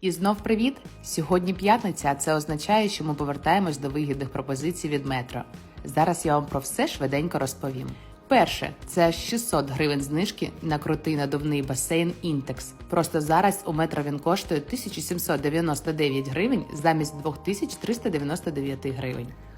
І знов привіт! Сьогодні п'ятниця, а це означає, що ми повертаємось до вигідних пропозицій від метро. Зараз я вам про все швиденько розповім. Перше, це 600 гривень знижки на крутий надувний басейн Інтекс. Просто зараз у метро він коштує 1799 гривень замість 2399 гривень.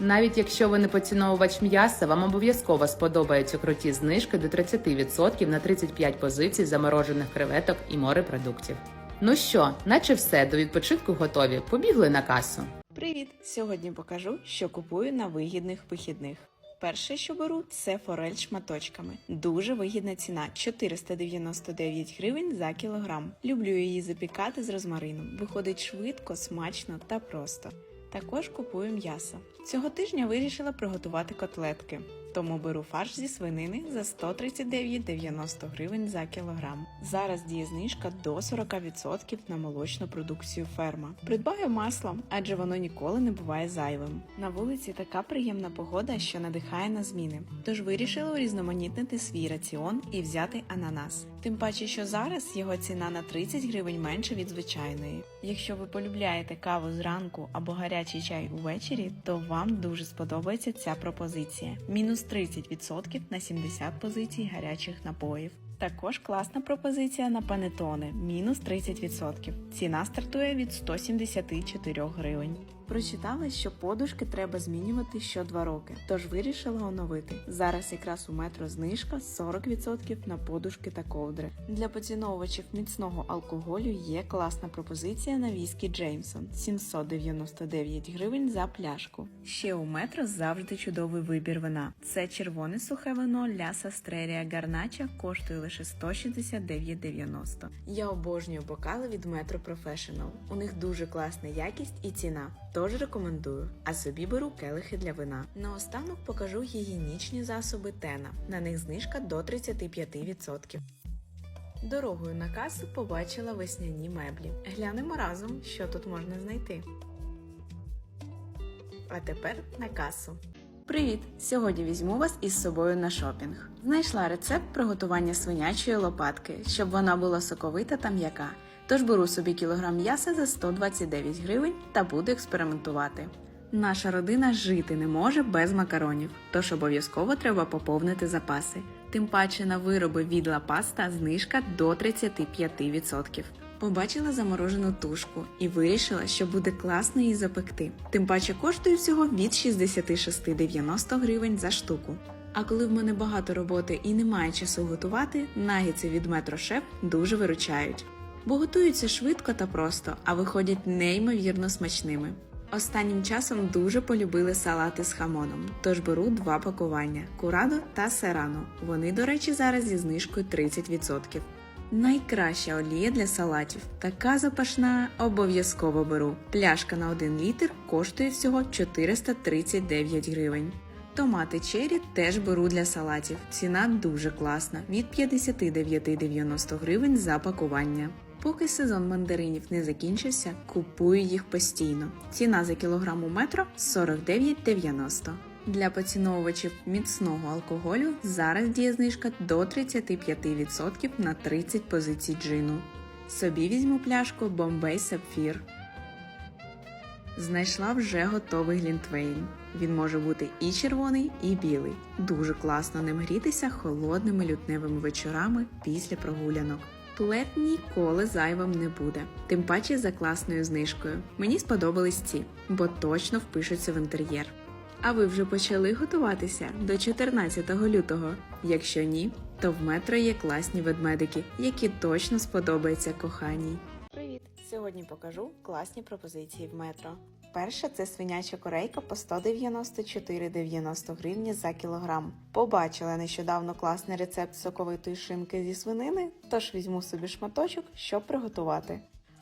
Навіть якщо ви не поціновувач м'яса, вам обов'язково сподобаються круті знижки до 30% на 35 позицій заморожених креветок і морепродуктів. Ну що, наче все, до відпочинку готові. Побігли на касу. Привіт! Сьогодні покажу, що купую на вигідних вихідних. Перше, що беру, це форель шматочками. Дуже вигідна ціна 499 гривень за кілограм. Люблю її запікати з розмарином. Виходить швидко, смачно та просто. Також купую м'ясо. Цього тижня вирішила приготувати котлетки, тому беру фарш зі свинини за 139,90 гривень за кілограм. Зараз діє знижка до 40% на молочну продукцію ферма. Придбаю масло, адже воно ніколи не буває зайвим. На вулиці така приємна погода, що надихає на зміни. Тож вирішила урізноманітнити свій раціон і взяти ананас. Тим паче, що зараз його ціна на 30 гривень менше від звичайної. Якщо ви полюбляєте каву зранку або гарячий чай увечері, то вам дуже сподобається ця пропозиція. Мінус 30% на 70 позицій гарячих напоїв. Також класна пропозиція на панетони мінус 30%. Ціна стартує від 174 гривень. Прочитала, що подушки треба змінювати що 2 роки, тож вирішила оновити. Зараз якраз у метро знижка 40% на подушки та ковдри. Для поціновувачів міцного алкоголю є класна пропозиція на віскі Джеймсон 799 гривень за пляшку. Ще у метро завжди чудовий вибір вина. Це червоне сухе вино Ляса Стрерія Гарнача коштує лише 169,90. Я обожнюю бокали від Metro Professional. У них дуже класна якість і ціна. Тож рекомендую, а собі беру келихи для вина. Наостанок покажу гігієнічні засоби Тена. На них знижка до 35%. Дорогою на касу побачила весняні меблі. Глянемо разом, що тут можна знайти. А тепер на касу. Привіт! Сьогодні візьму вас із собою на шопінг. Знайшла рецепт приготування свинячої лопатки, щоб вона була соковита та м'яка. Тож беру собі кілограм м'яса за 129 гривень та буду експериментувати. Наша родина жити не може без макаронів, тож обов'язково треба поповнити запаси. Тим паче на вироби від Ла Паста знижка до 35%. Побачила заморожену тушку і вирішила, що буде класно її запекти. Тим паче коштує всього від 66,90 гривень за штуку. А коли в мене багато роботи і немає часу готувати, нагіці від Метро Шеф дуже виручають бо готуються швидко та просто, а виходять неймовірно смачними. Останнім часом дуже полюбили салати з хамоном, тож беру два пакування курадо та серано. Вони, до речі, зараз зі знижкою 30%. Найкраща олія для салатів. Така запашна обов'язково беру. Пляшка на 1 літр коштує всього 439 гривень. Томати чері теж беру для салатів. Ціна дуже класна від 59,90 гривень за пакування. Поки сезон мандаринів не закінчився, купую їх постійно. Ціна за кілограм у метро 49,90. Для поціновувачів міцного алкоголю зараз діє знижка до 35% на 30 позицій джину. Собі візьму пляшку Bombay Sapphire. Знайшла вже готовий глінтвейн. Він може бути і червоний, і білий. Дуже класно ним грітися холодними лютневими вечорами після прогулянок. Туалет ніколи зайвим не буде, тим паче за класною знижкою. Мені сподобались ці, бо точно впишуться в інтер'єр. А ви вже почали готуватися до 14 лютого? Якщо ні, то в метро є класні ведмедики, які точно сподобаються коханій. Привіт! Сьогодні покажу класні пропозиції в метро. Перша це свиняча корейка по 194,90 гривні за кілограм. Побачила нещодавно класний рецепт соковитої шинки зі свинини, тож візьму собі шматочок, щоб приготувати.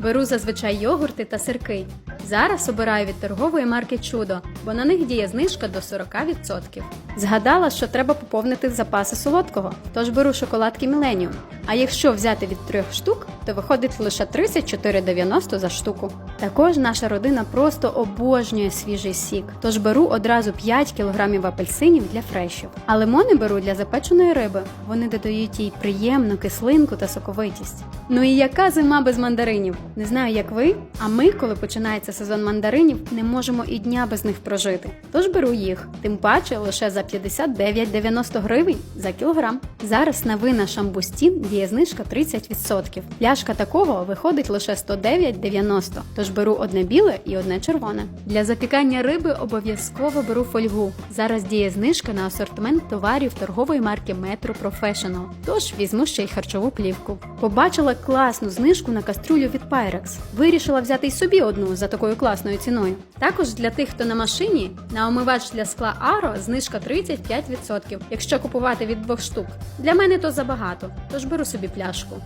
Беру зазвичай йогурти та сирки. Зараз обираю від торгової марки Чудо, бо на них діє знижка до 40%. Згадала, що треба поповнити запаси солодкого, тож беру шоколадки Міленіум. А якщо взяти від трьох штук, то виходить лише 34,90 за штуку. Також наша родина просто обожнює свіжий сік, тож беру одразу 5 кг апельсинів для фрешів. А лимони беру для запеченої риби. Вони додають їй приємну кислинку та соковитість. Ну і яка зима без мандаринів? Не знаю, як ви, а ми, коли починається сезон мандаринів, не можемо і дня без них прожити. Тож беру їх, тим паче лише за 59,90 гривень за кілограм. Зараз на вина шамбустін діє знижка 30%. Пляшка такого виходить лише 109,90, тож беру одне біле і одне червоне. Для запікання риби обов'язково беру фольгу. Зараз діє знижка на асортимент товарів торгової марки Metro Professional, тож візьму ще й харчову плівку. Побачила класну знижку на каструлю від Pyrex. Вирішила взяти й собі одну за такою класною ціною. Також для тих, хто на машині, на омивач для скла Аро знижка 35%, якщо купувати від двох штук. Для мене то забагато, тож беру собі пляшку.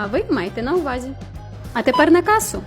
А ви майте на увазі. А тепер на касу.